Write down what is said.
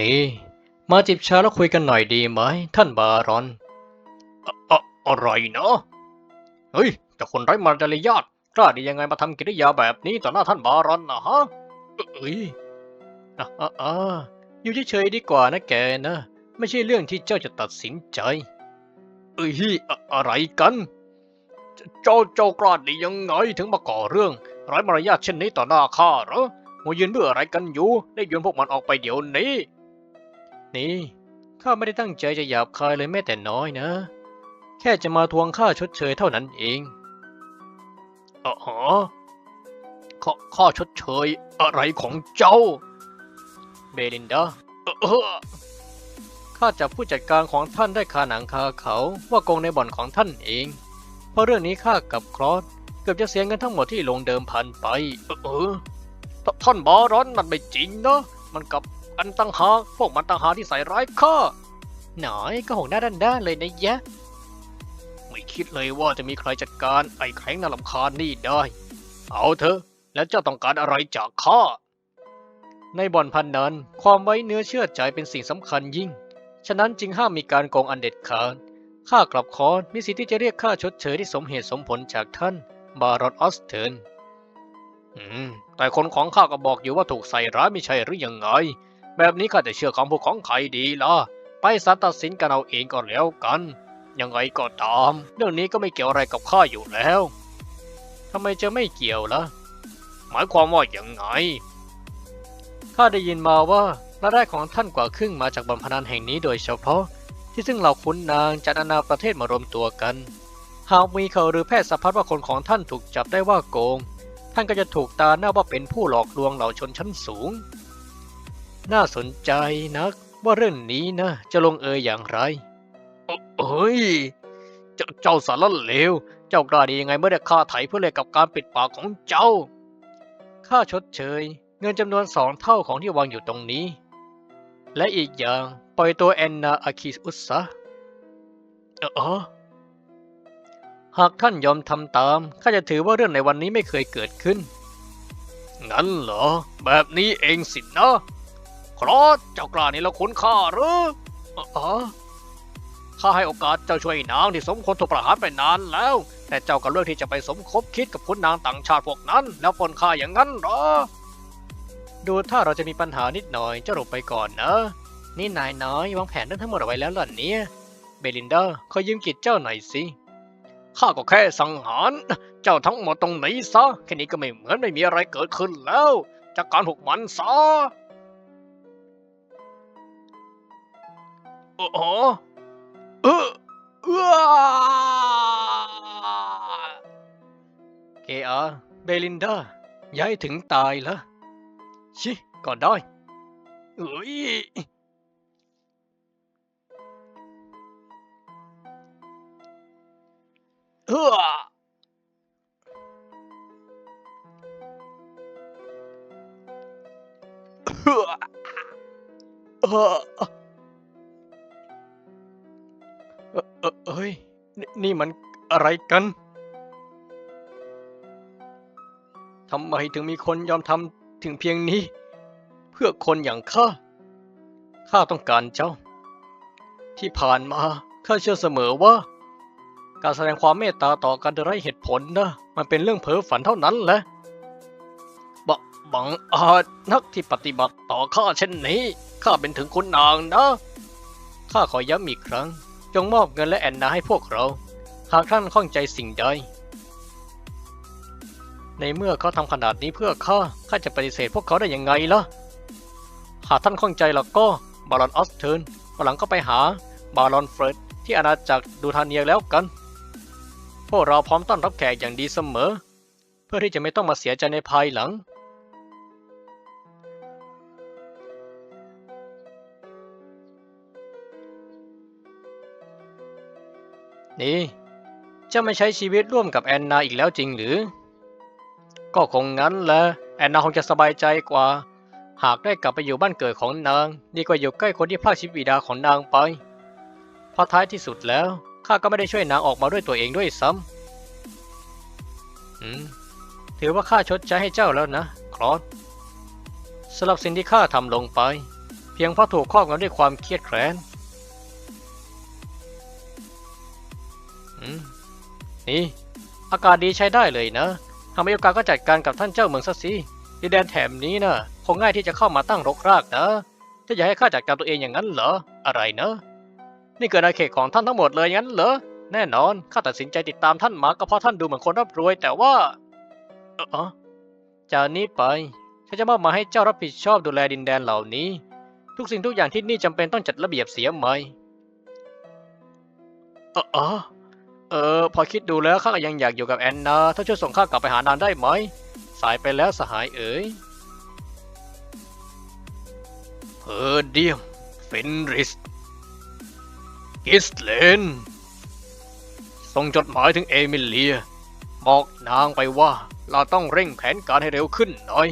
นี่มาจิบชาแล้วคุยกันหน่อยดีไหม ท่านบารอนอะอะไรเนาะเฮ้ยเจะคนไร้มารยาทกล้าได้ยังไงมาทำกิริยาแบบนี้ต่อหน้าท่านบารอนนะฮะเอ้ยอะอะอะอยู่เฉยๆดีกว่านะแกนะ ไม่ใช่เรื่องที่เจ้าจะตัดสินใจ เอ้ยอะอะไรกันเจเจ้าเจ้ากล้าได้ยังไงถึงมาก่อเรื่องไร้มารยาทเช่นนี้ต่อหน้าข้าเหรอมายืนเบื่ออะไรกันอยู่ ได้โยนพวกมันออกไปเดี๋ยวนี้ นี่ข้าไม่ได้ตั้งใจจะหยาบคายเลยแม้แต่น้อยนะ แค่จะมาทวงค่าชดเชยเท่านั้นเองอ๋อข้อข้อชดเชยอะไรของเจ้า เบลินดาเออข้าจับผู้จัดการของท่านได้คาหนังคาเขาว่าโกงในบ่อนของท่านเอง เพราะเรื่องนี้ข้ากับครอสเกือบจะเสียเงินทั้งหมดที่ลงเดิมพันไป เออทท่านบารอนมันไม่จริงนะ มันกับ อันตั้งหากพวกมันตั้งหากที่ใส่ร้ายข้าหน่อยก็หงหน้าด้านๆเลยนะยะ ไม่คิดเลยว่าจะมีใครจัดการไอ้แข็งน่ารำคาญนี่ได้ เอาเถอะ แล้วเจ้าต้องการอะไรจากข้า ในบ่อนพันนั้น ความไว้เนื้อเชื่อใจเป็นสิ่งสำคัญยิ่ง ฉะนั้นจึงห้ามมีการโกงอันเด็ดขาด ข้ากลับขอนมีสิทธิ์ที่จะเรียกค่าชดเชยที่สมเหตุสมผลจากท่านบารอนออสเทนอืม แต่คนของข้าก็บอกอยู่ว่าถูกใส่ร้ายไม่ใช่หรือยังไง แบบนี้ข้าจะเชื่อคำพูดของใครดีล่ะ ไปศาลตัดสินกันเอาเองก็แล้วกัน ยังไงก็ตาม เรื่องนี้ก็ไม่เกี่ยวอะไรกับข้าอยู่แล้วทำไมจะไม่เกี่ยวล่ะ หมายความว่าอย่างไง ข้าได้ยินมาว่ารายได้ของท่านกว่าครึ่งมาจากบ่อนพนันแห่งนี้โดยเฉพาะ ที่ซึ่งเหล่าขุนนางจากนานาประเทศมารวมตัวกัน หากมีข่าวหรือแพทย์สะพัดว่าคนของท่านถูกจับได้ว่าโกง ท่านก็จะถูกตาหน้าว่าเป็นผู้หลอกลวงเหล่าชนชั้นสูง น่าสนใจนักว่าเรื่องนี้นะ จะลงเอยอย่างไรเอ้ยเจ้าเจ้าสารเลว เจ้ากล้าดียังไงเมื่อได้ค่าไถ่เพื่อแลกกับการปิดปากของเจ้า ค่าชดเชย เงินจำนวนสองเท่าของที่วางอยู่ตรงนี้ และอีกอย่างปล่อยตัวแอนนาอาคิอุสซะเออหากท่านยอมทำตาม ข้าจะถือว่าเรื่องในวันนี้ไม่เคยเกิดขึ้น งั้นเหรอ แบบนี้เองสินะ ครอสเจ้ากล้านี่ละคุณค่าหรืออ๋อข้าให้โอกาสเจ้าช่วยนางที่สมควรถูกประหารไปนานแล้ว แต่เจ้าก็เลือกที่จะไปสมคบคิดกับคุณนางต่างชาติพวกนั้น แล้วปล้นข้าอย่างนั้นเหรอ ดูถ้าเราจะมีปัญหานิดหน่อยเจ้าหลบไปก่อนนะ นี่นายน้อยวางแผนเรื่องทั้งหมดเอาไว้แล้วเหรอเนี่ยเบลินดาขอยืมกิจเจ้าหน่อยสิข้าก็แค่สังหาร เจ้าทั้งหมดตรงไหนซะแค่นี้ก็ไม่เหมือนไม่มีอะไรเกิดขึ้นแล้วจากการพวกมันซะ โอ้โหเออเออเกอา นี่นี่มันอะไรกัน ทำไมถึงมีคนยอมทำถึงเพียงนี้ เพื่อคนอย่างข้า ข้าต้องการเจ้า ที่ผ่านมาข้าเชื่อเสมอว่า การแสดงความเมตตาต่อกันโดยไร้เหตุผลนะมันเป็นเรื่องเพ้อฝันเท่านั้นแหละบะบังอาจนักที่ปฏิบัติต่อข้าเช่นนี้ข้าเป็นถึงคุณนางนะข้าขอย้ำอีกครั้ง จงมอบเงินและแอนนาให้พวกเรา หากท่านข้องใจสิ่งใด ในเมื่อเขาทำขนาดนี้เพื่อข้า ข้าจะปฏิเสธพวกเขาได้ยังไงล่ะ หากท่านข้องใจแล้วก็บารอนออสเทิร์นวันหลังก็ไปหาบารอนเฟรดที่อาณาจักรดูทานเนียแล้วกัน พวกเราพร้อมต้อนรับแขกอย่างดีเสมอ เพื่อที่จะไม่ต้องมาเสียใจในภายหลัง นี่เจะไม่ใช้ชีวิตร่วมกับแอนนาอีกแล้วจริงหรือ ก็คงงั้นแหละแอนนาคงจะสบายใจกว่า หากได้กลับไปอยู่บ้านเกิดของนาง ดีกว่าอยู่ใกล้คนที่พรากชีวิตบิดาของนางไปเพราะท้ายที่สุดแล้วข้าก็ไม่ได้ช่วยนางออกมาด้วยตัวเองด้วยซ้ำอืมถือว่าข้าชดใช้ให้เจ้าแล้วนะคลอสสำหรับสิ่งที่ข้าทำลงไป เพียงเพราะถูกครอบงำด้วยความเครียดแค้น นี่ อากาศดีใช้ได้เลยนะหากมีโอกาสก็จัดการกับท่านเจ้าเมืองซะสิดินแดนแถบนี้นะคงง่ายที่จะเข้ามาตั้งรกรากนะถ้าอยากให้ข้าจัดการตัวเองอย่างนั้นเหรอ อะไรนะ นี่เกิดอาเขตของท่านทั้งหมดเลยงั้นเหรอ แน่นอน ข้าตัดสินใจติดตามท่านมาก็เพราะท่านดูเหมือนคนร่ำรวย แต่ว่า เออจากนี้ไป ฉันจะมอบมาให้เจ้ารับผิดชอบดูแลดินแดนเหล่านี้ ทุกสิ่งทุกอย่างที่นี่จำเป็นต้องจัดระเบียบเสียใหม่เออ ออเออ พอคิดดูแล้วข้าก็ยังอยากอยู่กับแอนนา ถ้าช่วยส่งข้ากลับไปหานานได้ไหม สายไปแล้วสหายเอ๋ยเพอร์เดียมเฟนริสกิสเลน ส่งจดหมายถึงเอมิเลีย บอกนางไปว่าเราต้องเร่งแผนการให้เร็วขึ้นหน่อย